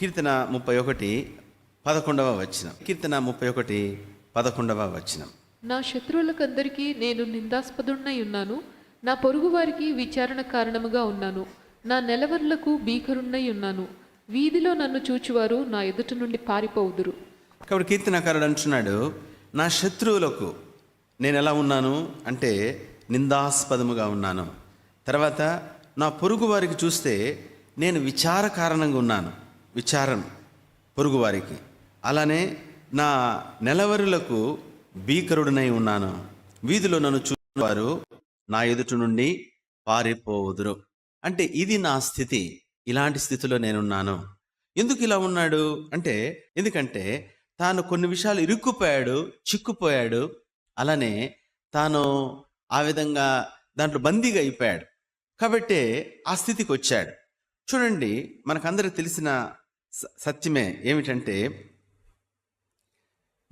కీర్తన ముప్పై ఒకటి పదకొండవ వచనం. కీర్తన ముప్పై ఒకటి పదకొండవ వచనం. నా శత్రువులకందరికీ నేను నిందాస్పదున్నై ఉన్నాను. నా పొరుగువారికి విచారణ కారణముగా ఉన్నాను. నా నెలవర్లకు భీకరున్నై ఉన్నాను. వీధిలో నన్ను చూచువారు నా ఎదుట నుండి పారిపోవుదురు. కాబట్టి కీర్తనకారుడు అంటున్నాడు నా శత్రువులకు నేను ఎలా ఉన్నాను? అంటే నిందాస్పదముగా ఉన్నాను. తర్వాత నా పొరుగు వారికి చూస్తే నేను విచార కారణంగా ఉన్నాను. విచారం పొరుగువారికి. అలానే నా నెలవరులకు భీకరుడినై ఉన్నాను. వీధిలో నన్ను చూవారు నా ఎదుటి నుండి పారిపోవుదురు. అంటే ఇది నా స్థితి. ఇలాంటి స్థితిలో నేనున్నాను. ఎందుకు ఇలా ఉన్నాడు? అంటే ఎందుకంటే తాను కొన్ని విషయాలు ఇరుక్కుపోయాడు చిక్కుపోయాడు. అలానే తాను ఆ విధంగా దాంట్లో బందీగా అయిపోయాడు. కాబట్టి ఆ స్థితికి వచ్చాడు చూడండి మనకందరికి తెలిసిన సత్యమే. ఏమిటంటే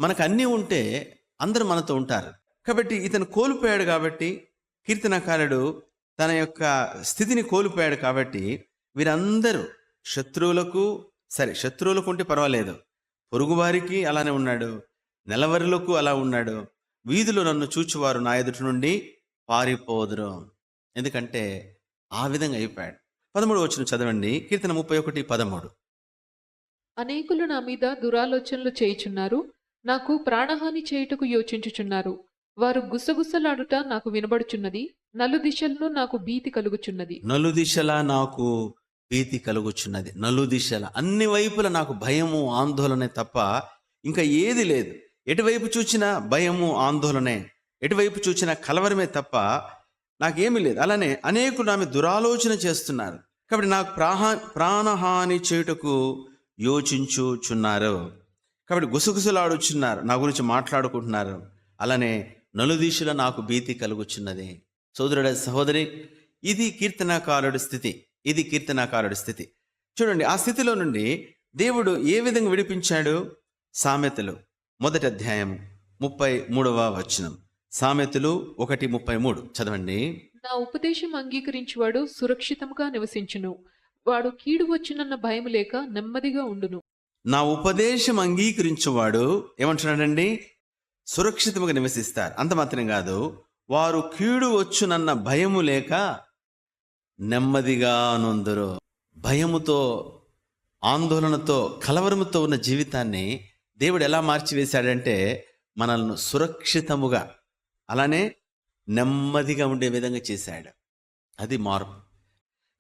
మనకు అన్నీ ఉంటే అందరూ మనతో ఉంటారు. కాబట్టి ఇతను కోల్పోయాడు కాబట్టి కీర్తనకారుడు తన యొక్క స్థితిని కోల్పోయాడు కాబట్టి వీరందరూ శత్రువులకు సరే శత్రువులకు ఉంటే పర్వాలేదు. పొరుగువారికి అలానే ఉన్నాడు. నెలవరులకు అలా ఉన్నాడు. వీధులు నన్ను చూచువారు నా ఎదుటి నుండి పారిపోదురు. ఎందుకంటే ఆ విధంగా అయిపోయాడు. పదమూడు వచ్చిన చదవండి. కీర్తన ముప్పై ఒకటి పదమూడు. అనేకులు నా మీద దురాలోచనలు చేయుచున్నారు నాకు ప్రాణహాని చేయుటకు యోచించుచున్నారు. వారు గుసగుసలాడుట నాకు వినబడుచున్నది నలు దిశలను నాకు భీతి కలుగుచున్నది. నలు దిశల నాకు భీతి కలుగుచున్నది. నలు దిశల అన్ని వైపుల నాకు భయము ఆందోళనే తప్ప ఇంకా ఏది లేదు. ఎటువైపు చూచినా భయము ఆందోళనే ఎటువైపు చూచినా కలవరమే తప్ప నాకేమీ లేదు. అలానే అనేకులు ఆమె దురాలోచన చేస్తున్నారు. కాబట్టి నాకు ప్రాహా ప్రాణహాని చేయుటకు యోచించుచున్నారు. కాబట్టి గుసగుసలాడుచున్నారు. నా గురించి మాట్లాడుకుంటున్నారు. అలానే నలుదీశుల నాకు భీతి కలుగుచున్నది. సోదరుడ సహోదరి ఇది కీర్తనాకారుడి స్థితి. ఇది కీర్తనాకారుడి స్థితి. చూడండి ఆ స్థితిలో నుండి దేవుడు ఏ విధంగా విడిపించాడు? సామెతలు. మొదటి అధ్యాయం ముప్పై మూడవ వచనం. సామెతలు ఒకటి ముప్పై మూడు. చదవండి. నా ఉపదేశం అంగీకరించువాడు సురక్షితముగా నివసించును. వాడు కీడు వచ్చినన్న భయం లేక నెమ్మదిగా ఉండును. నా ఉపదేశం అంగీకరించువాడు ఏమంటున్నాడండి? సురక్షితముగా నివసిస్తారు. అంత మాత్రం కాదు. వారు కీడు వచ్చునన్న భయము లేక నెమ్మదిగా నొందరు. భయముతో ఆందోళనతో కలవరముతో ఉన్న జీవితాన్ని దేవుడు ఎలా మార్చివేశాడంటే మనల్ని సురక్షితముగా అలానే నెమ్మదిగా ఉండే విధంగా చేశాడు. అది మార్పు.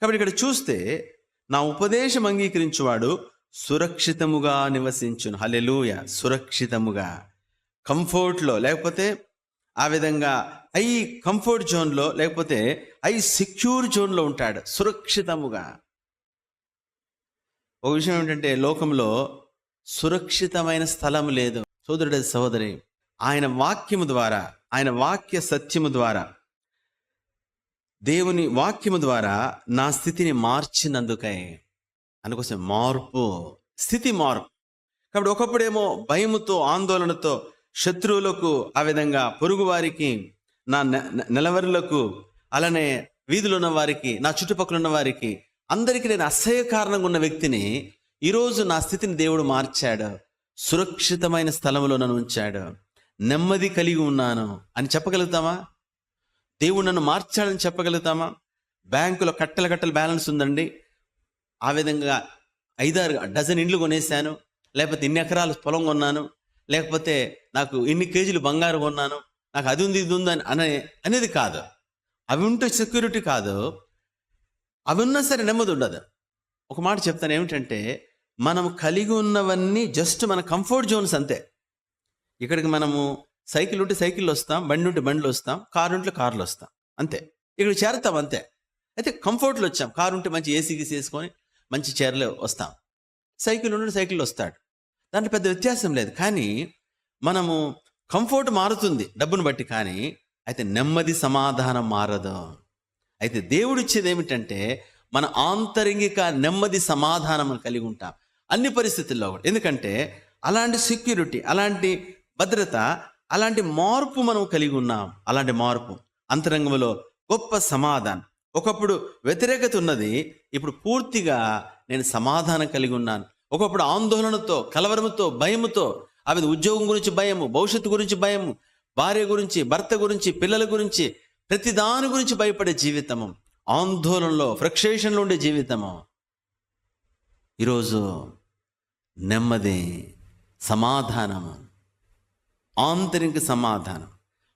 కాబట్టి ఇక్కడ చూస్తే నా ఉపదేశం అంగీకరించువాడు సురక్షితముగా నివసించును. హలెలూయ సురక్షితముగా. కంఫర్ట్లో లేకపోతే ఆ విధంగా ఐ కంఫర్ట్ జోన్లో లేకపోతే ఐ సెక్యూర్ జోన్లో ఉంటాడు. సురక్షితముగా. ఒక విషయం ఏంటంటే లోకంలో సురక్షితమైన స్థలం లేదు. సోదరుడు సహోదరి ఆయన వాక్యము ద్వారా ఆయన వాక్య సత్యము ద్వారా దేవుని వాక్యము ద్వారా నా స్థితిని మార్చినందుకై. అందుకోసం మార్పు స్థితి మార్పు. కాబట్టి ఒకప్పుడేమో భయముతో ఆందోళనతో శత్రువులకు ఆ విధంగా పొరుగు వారికి నా నె- నెలవరులకు అలానే వీధిలో ఉన్న వారికి నా చుట్టుపక్కల ఉన్న వారికి అందరికీ నేను అసహ్య కారణంగా ఉన్న వ్యక్తిని ఈరోజు నా స్థితిని దేవుడు మార్చాడు. సురక్షితమైన స్థలంలో నన్ను ఉంచాడు. నెమ్మది కలిగి ఉన్నాను. అని చెప్పగలుగుతామా దేవుడు నన్ను మార్చాడని చెప్పగలుగుతామా? బ్యాంకులో కట్టల కట్టల బ్యాలెన్స్ ఉందండి. ఆ విధంగా ఐదారు డజన్ ఇండ్లు కొనేసాను లేకపోతే ఇన్ని ఎకరాలు పొలం కొన్నాను. లేకపోతే నాకు ఇన్ని కేజీలు బంగారు కొన్నాను. నాకు అది ఉంది ఇది ఉందని అని అనే అనేది కాదు. అవి ఉంటే సెక్యూరిటీ కాదు. అవి ఉన్నా సరే నెమ్మది ఉండదు. ఒక మాట చెప్తాను ఏమిటంటే మనం కలిగి ఉన్నవన్నీ జస్ట్ మన కంఫర్ట్ జోన్స్ అంతే. ఇక్కడికి మనము సైకిల్ ఉంటే సైకిల్ వస్తాం బండి ఉంటే బండ్లు వస్తాం కారు ఉంటే కార్లు వస్తాం. అంతే. ఇక్కడ చేరుతాం అంతే. అయితే కంఫర్ట్లో వచ్చాం. కారు ఉంటే మంచి ఏసీ గీసి వేసుకొని మంచి చీరలో వస్తాం. సైకిల్ ఉంటే సైకిల్ వస్తాడు. దాంట్లో పెద్ద వ్యత్యాసం లేదు. కానీ మనము కంఫర్ట్ మారుతుంది డబ్బును బట్టి. కానీ అయితే నెమ్మది సమాధానం మారదు. అయితే దేవుడు ఇచ్చేది ఏమిటంటే మన ఆంతరింగిక నెమ్మది సమాధానం కలిగి ఉంటాం. అన్ని పరిస్థితుల్లో కూడా. ఎందుకంటే అలాంటి సెక్యూరిటీ అలాంటి భద్రత అలాంటి మార్పు మనం కలిగి ఉన్నాం. అలాంటి మార్పు. అంతరంగంలో గొప్ప సమాధానం. ఒకప్పుడు వ్యతిరేకత ఉన్నది. ఇప్పుడు పూర్తిగా నేను సమాధానం కలిగి ఉన్నాను. ఒకప్పుడు ఆందోళనతో కలవరముతో భయముతో అవి ఉద్యోగం గురించి భయము భవిష్యత్తు గురించి భయము భార్య గురించి భర్త గురించి పిల్లల గురించి ప్రతి దాని గురించి భయపడే జీవితము. ఆందోళనలో ఫ్రస్ట్రేషన్లో ఉండే జీవితము. ఈరోజు నెమ్మది సమాధానము. ఆంతరిక సమాధానం.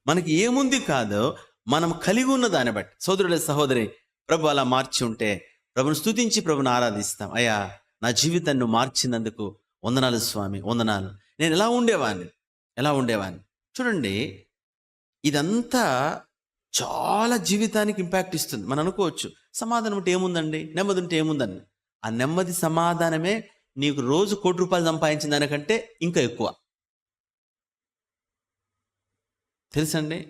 మనకి ఏముంది కాదో మనం కలిగి ఉన్న దాన్ని బట్టి. సోదరుల సహోదరి ప్రభు అలా మార్చి ఉంటే ప్రభుని స్తుతించి ప్రభుని ఆరాధిస్తాం. అయ్యా నా జీవితాన్ని నువ్వు మార్చినందుకు వందనాలు స్వామి వందనాలు. నేను ఎలా ఉండేవాడిని ఎలా ఉండేవాడిని చూడండి ఇదంతా చాలా జీవితానికి ఇంపాక్ట్ ఇస్తుంది. మనం అనుకోవచ్చు సమాధానం అంటే ఏముందండి? నెమ్మది ఉంటే ఏముందండి? ఆ నెమ్మది సమాధానమే నీకు రోజు కోటి రూపాయలు సంపాదించిన దానికంటే ఇంకా ఎక్కువ. తెలుసండి?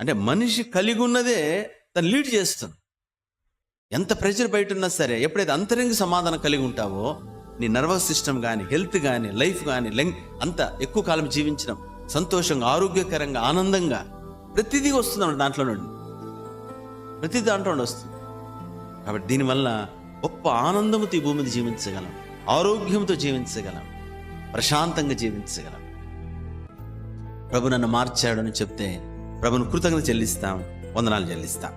అంటే మనిషి కలిగి ఉన్నదే తను లీడ్ చేస్తుంది. ఎంత ప్రెషర్ బయట ఉన్నా సరే ఎప్పుడైతే అంతరంగ సమాధానం కలిగి ఉంటావో నీ నర్వస్ సిస్టమ్ కానీ హెల్త్ కానీ లైఫ్ కానీ లెంగ్ అంత ఎక్కువ కాలం జీవించడం సంతోషంగా ఆరోగ్యకరంగా ఆనందంగా ప్రతిదీ వస్తుంది దాంట్లో నుండి. ప్రతి దాంట్లో వస్తుంది. కాబట్టి దీనివల్ల గొప్ప ఆనందంతో ఈ భూమిని జీవించగలం ఆరోగ్యంతో జీవించగలం ప్రశాంతంగా జీవించగలం. ప్రభు నన్ను మార్చాడని చెప్తే ప్రభును కృతజ్ఞత చెల్లిస్తాం వందనాలు చెల్లిస్తాం.